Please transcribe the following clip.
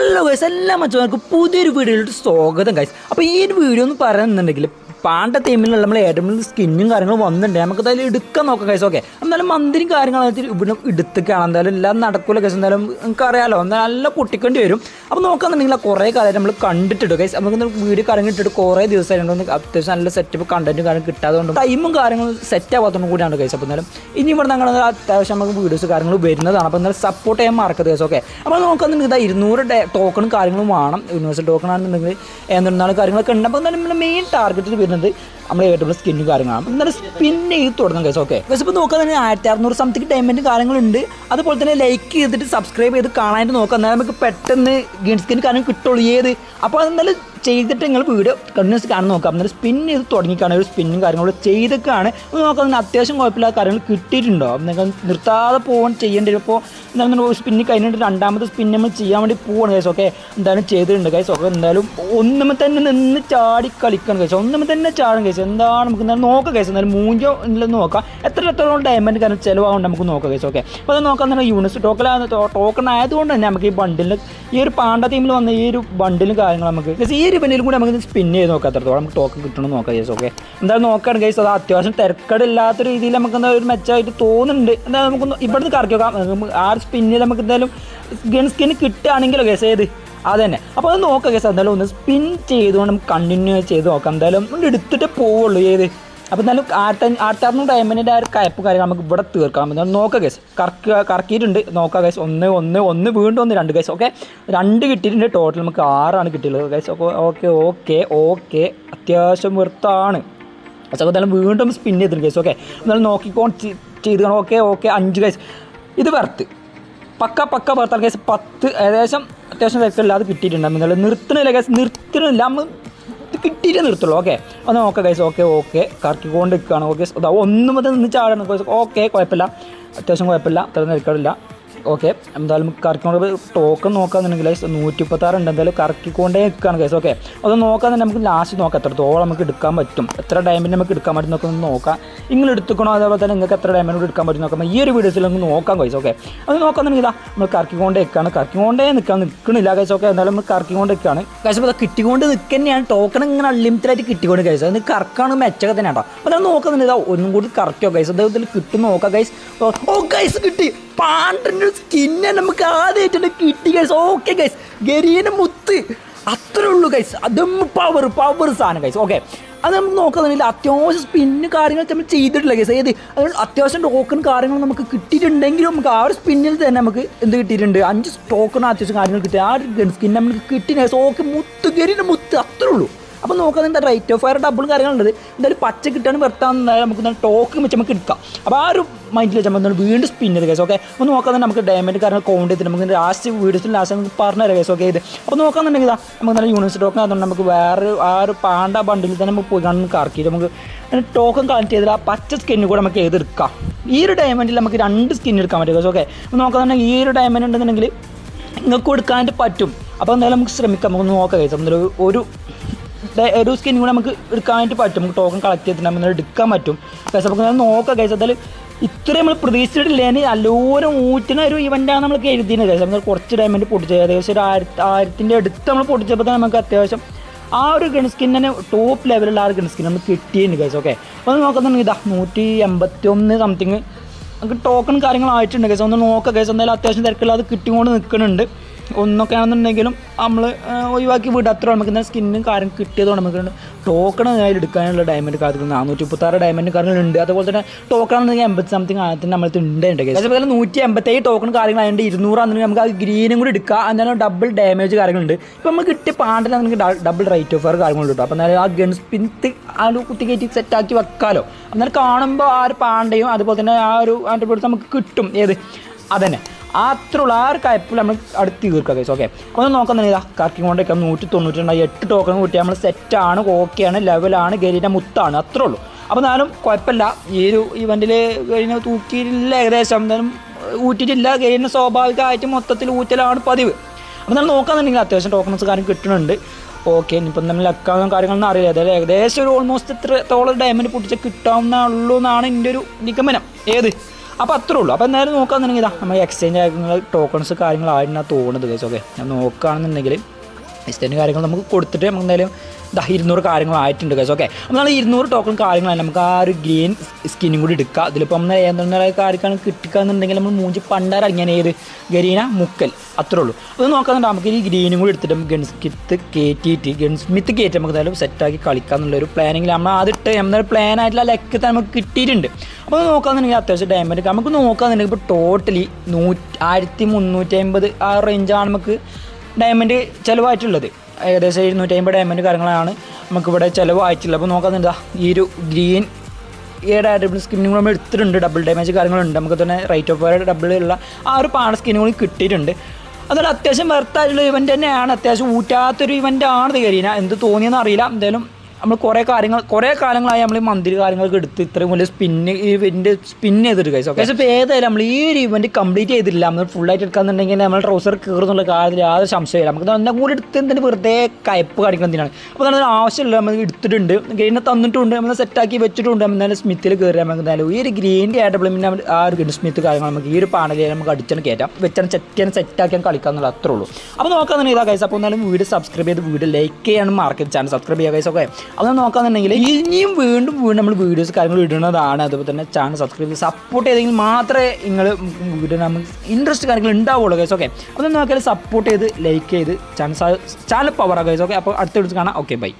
Hello guys എല്ലാ മച്ചമാർക്കും പുതിയൊരു വീഡിയോയിലോട്ട് സ്വാഗതം ഗൈസ് അപ്പോൾ ഈ ഒരു വീഡിയോ എന്ന് പറയുന്നുണ്ടെങ്കിൽ പാണ്ട ടീമിലുള്ള നമ്മൾ ഏറ്റവും സ്കിന്നും കാര്യങ്ങളും വന്നിട്ടുണ്ട്. നമുക്ക് എന്തായാലും എടുക്കാൻ നോക്കാം കേസ് ഓക്കെ എന്നാലും മന്തിരും കാര്യങ്ങളായിട്ട് ഇവിടെ എടുത്തൊക്കെയാണ് എന്തായാലും എല്ലാം നടക്കൂല കേസ് എന്തായാലും നിങ്ങൾക്ക് എന്തായാലും നല്ല പൊട്ടിക്കേണ്ടി വരും. അപ്പോൾ നോക്കാന്നുണ്ടെങ്കിൽ കുറേ കാര്യം നമ്മൾ കണ്ടിട്ടുണ്ട് കേസ് നമുക്ക് വീഡിയോ കാര്യങ്ങൾ ഇട്ടിട്ട് കുറേ ദിവസമായിട്ടുണ്ട്. അത്യാവശ്യം നല്ല സെറ്റപ്പ് കണ്ടന്റും കാര്യം കിട്ടാത്തതുകൊണ്ട് ടൈമും കാര്യങ്ങളും സെറ്റ് ആവാത്തതുകൊണ്ട് കൂടിയാണ് കേസ് അപ്പോൾ എന്നാലും ഇനി ഇവിടെ ഞങ്ങൾ അത്യാവശ്യം നമുക്ക് വീഡിയോസ് കാര്യങ്ങൾ വരുന്നതാണ്. അപ്പോൾ എന്നാലും സപ്പോർട്ട് ചെയ്യാൻ മറക്കരുത് കേസ് ഓക്കെ അപ്പോൾ നോക്കാന്നുണ്ടെങ്കിൽ ഇതാ ഇരുന്നൂറ് ടോക്കണും കാര്യങ്ങളും വേണം. യൂണിവേഴ്സൽ ടോക്കൺ ആണെന്നുണ്ടെങ്കിൽ എന്തെന്നാണ് കാര്യങ്ങളൊക്കെ ഉണ്ട്. അപ്പോൾ എന്തായാലും നമ്മൾ മെയിൻ ടാർഗറ്റ് വരുന്നത് നമ്മൾ ഏറ്റവും സ്കിന്നും കാര്യങ്ങളാണ്. എന്നാലും സ്പിൻ ചെയ്ത് തുടങ്ങും കേസ് ഓക്കെ കേസ് ഇപ്പോൾ നോക്കാൻ തന്നെ ആയിരത്തി അറുന്നൂറ് സംതിങ് ടൈമിന്റെ കാര്യങ്ങളുണ്ട്. അതുപോലെ തന്നെ ലൈക്ക് ചെയ്തിട്ട് സബ്സ്ക്രൈബ് ചെയ്ത് കാണാനായിട്ട് നോക്കാം. എന്നാലും നമുക്ക് പെട്ടെന്ന് ഗെയിം സ്കിൻ കാര്യം കിട്ടുള്ളൂ. ഏത്? അപ്പോൾ എന്തായാലും ചെയ്തിട്ട് നിങ്ങൾ വീഡിയോ കണ്ടിന്യൂസ് കാണാൻ നോക്കാം. എന്നാലും സ്പിൻ ചെയ്ത് തുടങ്ങിക്കാണ് ഒരു സ്പിന്നും കാര്യങ്ങളും ചെയ്തൊക്കെയാണ് നോക്കാം അതിന് അത്യാവശ്യം കുഴപ്പമില്ലാത്ത കാര്യങ്ങൾ കിട്ടിയിട്ടുണ്ടോ? നിങ്ങൾ നിർത്താതെ പോകാൻ ചെയ്യേണ്ടി ഇപ്പോൾ എന്തായാലും സ്പിന്ന് കഴിഞ്ഞിട്ട് രണ്ടാമത്തെ സ്പിൻ നമ്മൾ ചെയ്യാൻ വേണ്ടി പോവാണ് ഗൈസ് ഓക്കെ എന്തായാലും ചെയ്തിട്ടുണ്ട് ഗൈസ് ഓക്കെ എന്തായാലും ഒന്നുമ്പോൾ തന്നെ നിന്ന് ചാടി കളിക്കണം ഗൈസ് ഒന്നുമ്പോൾ തന്നെ ചാടും ഗൈസ് എന്താണ് നമുക്ക് എന്തായാലും നോക്കാം ഗൈസ് എന്തായാലും മൂഞ്ചോ ഇല്ലെന്ന് നോക്കാം. എത്ര എത്രത്തോളം ഡയമണ്ട് കാരണം ചിലവാകും നമുക്ക് നോക്കാം ഗൈസ് ഓക്കെ അപ്പോൾ അത് നോക്കാം തന്നെ യൂണിസ് ടോക്കൺ ടോക്കൺ ആയതുകൊണ്ട് തന്നെ നമുക്ക് ഈ ബണ്ടിൽ ഈ ഒരു പാണ്ട തീമിൽ വന്ന ഈ ഒരു ബണ്ടിലും കാര്യങ്ങൾ നമുക്ക് ഈ ഒരു പെണ്ണിലും കൂടി നമുക്ക് സ്പിൻ ചെയ്ത് നോക്കാം അത്രത്തോളം. നമുക്ക് ടോക്കൺ കിട്ടണമെന്ന് നോക്കാം ഗൈസ് ഓക്കെ എന്തായാലും നോക്കുകയാണ് ഗൈസ് അത് അത്യാവശ്യം തിരക്കടില്ലാത്ത രീതിയിൽ നമുക്ക് എന്താ ഒരു മെച്ചമായിട്ട് തോന്നുന്നുണ്ട്. എന്തായാലും നമുക്കൊന്ന് ഇവിടുന്ന് കറക്കി നോക്കാം. ആ സ്പിന്നിൽ നമുക്ക് എന്തായാലും ഗൺ സ്കിൻ കിട്ടുകയാണെങ്കിലോ ഗൈസ് ഏത്? അത് തന്നെ അപ്പോൾ അത് നോക്കാം ഗൈസ് എന്തായാലും ഒന്ന് സ്പിൻ ചെയ്തുകൊണ്ട് നമുക്ക് കണ്ടിന്യൂ ചെയ്ത് നോക്കാം. എന്തായാലും എടുത്തിട്ട് പോവുള്ളൂ ഏത്? അപ്പോൾ എന്തായാലും ആർട്ട് ആർട്ട് അറുന്നൂറ് ഡയമണ്ടിന്റെ ആ ഒരു കയപ്പ് കാര്യം നമുക്ക് ഇവിടെ തീർക്കാം. എന്തായാലും നോക്കാം കേസ് കറക്കുക കറക്കിയിട്ടുണ്ട്. നോക്കാം കേസ് ഒന്ന് ഒന്ന് ഒന്ന് വീണ്ടും ഒന്ന് രണ്ട് കേസ് ഓക്കെ രണ്ട് കിട്ടിയിട്ടുണ്ട്. ടോട്ടൽ നമുക്ക് ആറാണ് കിട്ടിയുള്ളത് കേസ് ഓക്കെ ഓക്കെ ഓക്കെ അത്യാവശ്യം വൃത്താണ്. പക്ഷേ എന്തായാലും വീണ്ടും സ്പിൻ ചെയ്തിട്ടുണ്ട് കേസ് ഓക്കെ എന്നാലും നോക്കിക്കോൺ ചെയ്ത് കാണാം. ഓക്കെ ഓക്കെ അഞ്ച് കേസ് ഇത് വെർത്ത് പക്ക പക്ക പുറത്താണ് കേസ് പത്ത് ഏകദേശം അത്യാവശ്യം തിരക്കില്ലാതെ കിട്ടിയിട്ടുണ്ട്. നിങ്ങൾ നിർത്തണില്ല കേസ് നിർത്തണില്ല. നമ്മൾ ഇത് കിട്ടിയിട്ട് നിർത്തുള്ളൂ ഓക്കെ ഒന്ന് നോക്കാം ഗൈസ് ഓക്കെ ഓക്കെ കറക്കിക്കൊണ്ട് നിൽക്കുകയാണ് ഓക്കെ ഒന്നും മുതൽ നിന്ന് ചാടണം. ഓക്കെ കുഴപ്പമില്ല. അത്യാവശ്യം കുഴപ്പമില്ല. അത്ര നിൽക്കാറില്ല ഓക്കെ. എന്തായാലും കറക്കിക്കൊണ്ട് ടോക്കൺ നോക്കാന്നുണ്ടെങ്കിൽ നൂറ്റി മുപ്പത്താറ് ഉണ്ട് എന്തായാലും കറക്കിക്കൊണ്ടേ നിൽക്കുകയാണ് ഗൈസ് ഓക്കെ. അത് നോക്കാൻ തന്നെ നമുക്ക് ലാസ്റ്റ് നോക്കാം. എത്രത്തോളം നമുക്ക് എടുക്കാൻ പറ്റും? എത്ര ഡയമണ്ട് നമുക്ക് എടുക്കാൻ പറ്റും ഒന്ന് നോക്കാം. നിങ്ങൾ എടുത്തുക്കണോ അതേപോലെ തന്നെ നിങ്ങൾക്ക് എത്ര ഡയമണ്ട് എടുക്കാൻ പറ്റും നോക്കാം ഈ ഒരു വീഡിയോസിൽ നമുക്ക് നോക്കാം ഗൈസ് ഓക്കെ. അത് നോക്കാന്നുണ്ടെങ്കിൽ നമ്മൾ കറക്കിക്കൊണ്ടേ നിൽക്കുകയാണ് കറക്കിക്കൊണ്ടേ നിൽക്കാൻ നിൽക്കണില്ല ഗൈസ് ഓക്കെ. എന്തായാലും നമ്മൾ കറക്കിക്കൊണ്ട് നിൽക്കുകയാണ് ഗൈസ് അപ്പോൾ കിട്ടിക്കൊണ്ട് നിൽക്കുന്നതാണ് ടോക്കൺ ഇങ്ങനെ അൺലിമിറ്റഡ് ആയിട്ട് കിട്ടിക്കൊണ്ട് ഗൈസ് അത് കറക്കാണ് മെച്ചൊക്കെ തന്നെ കേട്ടോ. അപ്പോൾ അത് നോക്കുന്നുണ്ട് ഇതാ ഒന്നും കൂടി കറക്റ്റോ ഗൈസ് അതേപോലെ കിട്ടും നോക്കാം ഗൈസ് ഓ ഗൈസ് കിട്ടി. പാണ്ടിന്റെ സ്കിന്നെ നമുക്ക് ആദ്യമായിട്ടുണ്ട് കിട്ടി ഗൈസ് ഓക്കെ ഗൈസ് ഗരീന മുത്ത്. അത്രേ ഉള്ളൂ ഗൈസ് അതും പവർ പവർ സാധനം ഗൈസ് ഓക്കെ അത് നമുക്ക് നോക്കുന്നില്ല അത്യാവശ്യം സ്പിന്ന് കാര്യങ്ങൾ നമ്മൾ ചെയ്തിട്ടില്ല ഗൈസ് ഏത്? അതുകൊണ്ട് അത്യാവശ്യം ടോക്കൺ കാര്യങ്ങൾ നമുക്ക് കിട്ടിയിട്ടുണ്ടെങ്കിലും നമുക്ക് ആ ഒരു സ്പിന്നിൽ തന്നെ നമുക്ക് എന്ത് കിട്ടിയിട്ടുണ്ട്? അഞ്ച് ടോക്കൺ അത്യാവശ്യം കാര്യങ്ങൾ കിട്ടി. ആ ഒരു സ്കിൻ നമുക്ക് കിട്ടി ഗൈസ് ഓക്കെ മുത്ത്. ഗരീന മുത്ത്. അത്രേ ഉള്ളൂ. അപ്പോൾ നോക്കാൻ എന്താ റേറ്റ് ഓഫ് ഫയർ ഡബിൾ കാര്യങ്ങളുണ്ട്. എന്തായാലും പച്ച കിട്ടാൻ വെറുത്താന്നാലും നമുക്ക് ടോക്ക് വെച്ച് നമുക്ക് എടുക്കാം. അപ്പോൾ ആ ഒരു മൈൻഡിൽ വെച്ചാൽ നമ്മൾ വീണ്ടും സ്പിൻ ചെയ്ത് കേസ് ഓക്കെ അപ്പോൾ തന്നെ നമുക്ക് ഡയമണ്ട് കാര്യങ്ങൾ കൗണ്ട് ചെയ്തിട്ട് നമുക്ക് ലാസ്റ്റ് വീഡിയോസിൽ ലാസ്റ്റ് നമുക്ക് പറഞ്ഞു തരാം കേസ് ഓക്കെ ഇത്. അപ്പോൾ നോക്കാന്നുണ്ടെങ്കിൽ നമുക്ക് നല്ല യൂണിവേഴ്സിറ്റി ടോക്കൺ അതുകൊണ്ട് നമുക്ക് വേറെ ആ ഒരു പാണ്ട ബണ്ടിൽ തന്നെ നമുക്ക് പോയി കാണുന്ന കറക്കിയിട്ട് നമുക്ക് ടോക്കൺ കളക്ട് ചെയ്തിട്ട് ആ പച്ച സ്കിന്നിൽ കൂടെ നമുക്ക് ഏതെടുക്കാം ഈ ഒരു ഡയമണ്ടിൽ നമുക്ക് രണ്ട് സ്കിൻ എടുക്കാൻ പറ്റും ഓക്കെ അപ്പോൾ നോക്കാന്നുണ്ടെങ്കിൽ ഈ ഒരു ഡയമണ്ട് ഉണ്ടെന്നുണ്ടെങ്കിൽ നിങ്ങൾക്ക് കൊടുക്കാനായിട്ട് പറ്റും. അപ്പോൾ എന്തായാലും നമുക്ക് ശ്രമിക്കാം നമുക്ക് നോക്കാം കേസ് ഒരു ഒരു സ്കിൻ കൂടെ നമുക്ക് എടുക്കാനായിട്ട് പറ്റും. നമുക്ക് ടോക്കൺ കളക്ട് ചെയ്തിട്ട് നമ്മൾ എടുക്കാൻ പറ്റും. ഗൈസ് നമുക്ക് അത് നോക്കാം കഴിച്ചാൽ ഇത്രയും നമ്മൾ പ്രതീക്ഷിച്ചിട്ടില്ല? നല്ലോരം ഊറ്റുന്ന ഒരു ഇവന്റാണ് നമ്മൾ എഴുതിയത് ഗൈസ് നമ്മൾ കുറച്ച് ഡയമണ്ട് പൊട്ടിച്ചത് ഏകദേശം ഒരു ആയിരത്തി ആയിരത്തിന്റെ അടുത്ത് നമ്മൾ പൊട്ടിച്ചപ്പോൾ തന്നെ നമുക്ക് അത്യാവശ്യം ആ ഒരു ഗൺ സ്കിൻ തന്നെ ടോപ്പ് ലെവലുള്ള ആ ഒരു ഗൺ സ്കിൻ നമുക്ക് കിട്ടിയിട്ടുണ്ട് ഗൈസ് ഓക്കെ അപ്പോൾ അത് നോക്കുന്നുണ്ടെങ്കിൽ ഇതാ നൂറ്റി എൺപത്തി ഒന്ന് സംതിങ് നമുക്ക് ടോക്കൺ കാര്യങ്ങളായിട്ടുണ്ട് കേസ് ഒന്ന് നോക്കാം കേസ് എന്തായാലും അത്യാവശ്യം തിരക്കില്ലാതെ കിട്ടിക്കൊണ്ട് നിൽക്കുന്നുണ്ട്. ഒന്നൊക്കെ ആണെന്നുണ്ടെങ്കിലും നമ്മൾ ഒഴിവാക്കി വിടുക അത്ര നമുക്ക് സ്കിന്നും കാര്യം കിട്ടിയതുകൊണ്ട് നമുക്ക് ടോക്കൺ അതിൽ എടുക്കാനുള്ള ഡയമണ്ട് കാര്യത്തിൽ നാനൂറ്റി മുപ്പത്താറ് ഡയമണ്ട് കാര്യങ്ങളുണ്ട് അതുപോലെ തന്നെ ടോക്കൺ ആണെന്നുണ്ടെങ്കിൽ എൺപത്തി സംതിങ് ആദ്യത്തിന് നമ്മൾ ഉണ്ട് അതേപോലെ നൂറ്റി എൺപത്തേഴ് ടോക്കൺ കാര്യങ്ങളായതുകൊണ്ട് ഇരുന്നൂറാണെന്നുണ്ടെങ്കിൽ നമുക്ക് ആ ഗ്രീനും കൂടി എടുക്കുക എന്നാലും ഡബിൾ ഡാമേജ് കാര്യങ്ങളുണ്ട്. ഇപ്പം നമുക്ക് കിട്ടിയ പാണ്ടിലാണെങ്കിൽ ഡബിൾ റേറ്റ് ഓഫ് കാര്യങ്ങളുണ്ട് കേട്ടോ. അപ്പോൾ എന്നാലും ആ ഗൺ സ്പിന്ത് ആ ഒരു കുത്തി കയറ്റി സെറ്റാക്കി വെക്കാമല്ലോ എന്നാൽ കാണുമ്പോൾ ആ ഒരു പാണ്ടയും അതുപോലെ തന്നെ ആ ഒരു ആൻഡ്രോയിഡ് നമുക്ക് കിട്ടും. ഏത്? അതന്നെ. അത്രയുള്ള ആ ഒരു നമ്മൾ അടുത്ത് തീർക്കുക കേസ് ഓക്കെ ഒന്ന് ഒന്ന് നോക്കുന്നുണ്ടെങ്കിൽ ഇതാ കറക്കി കൊണ്ടൊക്കെ നൂറ്റി തൊണ്ണൂറ്റി എട്ട് ടോക്കൺ കൂട്ടി നമ്മൾ സെറ്റാണ് ഓക്കെയാണ് ലെവലാണ് ഗരീന്റെ മുത്താണ് അത്രേ ഉള്ളൂ. അപ്പോൾ എന്നാലും കുഴപ്പമില്ല ഈ ഒരു ഇവന്റിൽ കഴിഞ്ഞ തൂക്കിയില്ല ഏകദേശം എന്തായാലും ഊറ്റിയിട്ടില്ല ഗരീന് സ്വാഭാവികമായിട്ട് മൊത്തത്തിൽ ഊറ്റലാണ് പതിവ്. അപ്പോൾ നമ്മൾ നോക്കാന്നുണ്ടെങ്കിൽ അത്യാവശ്യം ടോക്കൺസ് കാര്യം കിട്ടുന്നുണ്ട്. ഓക്കെ ഇനിയിപ്പം നമ്മൾ ലക്കാവുന്ന കാര്യങ്ങളൊന്നും അറിയില്ല. അതായത് ഏകദേശം ഒരു ഓൾമോസ്റ്റ് എത്രത്തോളം ഡയമണ്ട് പൊട്ടിച്ച് കിട്ടാവുന്ന ഉള്ളൂ എന്നാണ് എന്റെ ഒരു നിഗമനം. ഏത്? അപ്പോൾ അത്രേ ഉള്ളൂ. അപ്പോൾ എന്തായാലും നോക്കുകയാണെന്നുണ്ടെങ്കിൽ ഇതാ നമ്മൾ എക്സ്ചേഞ്ച് കാര്യങ്ങൾ ടോക്കൺസ് കാര്യങ്ങളായിട്ടാണ് തോന്നുന്നത് ഗൈസ് ഓക്കെ ഞാൻ നോക്കുകയാണെന്നുണ്ടെങ്കിൽ എക്സ്ചേഞ്ച് കാര്യങ്ങൾ നമുക്ക് കൊടുത്തിട്ട് നമുക്ക് എന്തായാലും ദാ ഇരുന്നൂറ് കാര്യങ്ങളായിട്ടുണ്ട് കേസ് ഓക്കെ അപ്പോൾ നമ്മൾ ഇരുന്നൂറ് ടോക്കൺ കാര്യങ്ങളാണ്. നമുക്ക് ആ ഒരു ഗ്രീൻ സ്കിന്നും കൂടി എടുക്കുക അതിലിപ്പം നമ്മൾ എന്തെങ്കിലും കാര്യമാണ് കിട്ടിക്കാന്നുണ്ടെങ്കിൽ നമ്മൾ മൂഞ്ചി പണ്ടാരങ്ങനെ ഏത്? ഗരീന മുക്കൽ. അത്രേ ഉള്ളൂ. അത് നോക്കാന്നുണ്ട്? നമുക്ക് ഈ ഗ്രീനും കൂടി എടുത്തിട്ട് നമുക്ക് ഗൺസ്മിത്ത് കയറ്റിയിട്ട് ഗൺസ്മിത്ത് കയറ്റി നമുക്ക് എന്തായാലും സെറ്റാക്കി കളിക്കുക എന്നുള്ളൊരു പ്ലാനിങ്ങിൽ നമ്മൾ അതിട്ട് നമ്മുടെ പ്ലാൻ ആയിട്ടുള്ള ലെക്ക് നമുക്ക് കിട്ടിയിട്ടുണ്ട്. അപ്പോൾ നോക്കാന്നുണ്ടെങ്കിൽ അത്യാവശ്യം ഡയമണ്ട് നമുക്ക് നോക്കാന്നുണ്ടെങ്കിൽ ഇപ്പോൾ ടോട്ടലി നൂറ്റി ആയിരത്തി മുന്നൂറ്റി അമ്പത് ആ റേഞ്ചാണ് നമുക്ക് ഡയമണ്ട് ചിലവായിട്ടുള്ളത്. ഏകദേശം ഇരുന്നൂറ്റി അമ്പത് ഡയമണ്ട് കാര്യങ്ങളാണ് നമുക്കിവിടെ ചിലവായിട്ടുള്ളത്. അപ്പോൾ നോക്കാന്നുണ്ടാ ഈ ഒരു ഗ്രീൻ ഈ ഡബിൾ സ്കിന്നും നമ്മൾ എടുത്തിട്ടുണ്ട്. ഡബിൾ ഡാമേജ് കാര്യങ്ങളുണ്ട്. നമുക്ക് തന്നെ റൈറ്റ് ഓഫ് വയർ ഡബിൾ ഉള്ള ആ ഒരു പാണ സ്കിന്നും കൂടി കിട്ടിയിട്ടുണ്ട്. അതുപോലെ അത്യാവശ്യം വെർത്തായിട്ടുള്ള ഇവന്റ് തന്നെയാണ്. അത്യാവശ്യം ഊറ്റാത്തൊരു ഇവന്റ് ആണ് കരീന. എന്ത് തോന്നിയെന്ന് അറിയില്ല. എന്തായാലും നമ്മൾ കുറേ കാര്യങ്ങൾ കുറേ കാലങ്ങളായി നമ്മൾ ഈ മന്തിരി കാര്യങ്ങളൊക്കെ എടുത്ത് ഇത്രയും വലിയ സ്പിന്ന് ഇവന്റ് സ്പിൻ ചെയ്തിട്ട് കഴിച്ചു ഓക്കെ ഇപ്പോൾ ഏതായാലും നമ്മൾ ഈ ഒരു ഇവന്റ് കംപ്ലീറ്റ് ചെയ്തിട്ടില്ല. നമ്മൾ ഫുള്ളായിട്ട് എടുക്കാന്നുണ്ടെങ്കിൽ നമ്മൾ ട്രൗസർ കീറുന്നുള്ള കാര്യത്തിൽ യാതൊരു സംശയമില്ല നമുക്ക് തന്നെ കൂടി എടുത്ത് എന്തിന് വെറുതെ കയപ്പ് കാണിക്കുന്നതിനാണ് അപ്പോൾ നമ്മൾ ആവശ്യമില്ല. നമ്മൾ എടുത്തിട്ടുണ്ട്. ഗ്രീനെ തന്നിട്ടുണ്ട്. നമ്മൾ സെറ്റാക്കി വെച്ചിട്ടുണ്ട്. എന്തായാലും സ്മിത്തിൽ കയറി നമുക്ക് എന്തായാലും ഈ ഒരു ഗ്രീന്റെ ആയിട്ട് നമ്മൾ ആ ഒരു ഗ്രീൻ സ്മിത്ത് കാര്യങ്ങൾ നമുക്ക് ഈ ഒരു പാനലിൽ നമുക്ക് അടിച്ചാൽ കയറ്റാം. വെച്ചാൽ ചെറ്റാൻ സെറ്റാക്കിയാൽ കളിക്കാന്നുള്ള അത്രേ ഉള്ളൂ. അപ്പോൾ നോക്കാന്നുണ്ടെങ്കിൽ ഇതാ കൈസ് അപ്പോൾ എന്തായാലും വീഡിയോ സബ്സ്ക്രൈബ് ചെയ്ത് വീഡിയോ ലൈക്ക് ചെയ്യാനും മാർക്കറ്റ് ചാനൽ സബ്സ്ക്രൈബ് ചെയ്യുക കൈസ് ഒക്കെ അത് നോക്കാന്നുണ്ടെങ്കിൽ ഇനിയും വീണ്ടും വീണ്ടും നമ്മൾ വീഡിയോസ് കാര്യങ്ങൾ ഇടുന്നതാണ്. അതുപോലെ തന്നെ ചാനൽ സബ്സ്ക്രൈബ് ചെയ്ത് സപ്പോർട്ട് ചെയ്തെങ്കിൽ മാത്രമേ നിങ്ങൾ വീഡിയോ നമുക്ക് ഇൻട്രസ്റ്റ് കാര്യങ്ങൾ ഉണ്ടാവുള്ളൂ ഗൈസ് ഓക്കെ അപ്പോൾ നോക്കിയാൽ സപ്പോർട്ട് ചെയ്ത് ലൈക്ക് ചെയ്ത് channel channel power guys okay അപ്പോൾ അടുത്ത വീഡിയോസ് കാണാം. Okay bye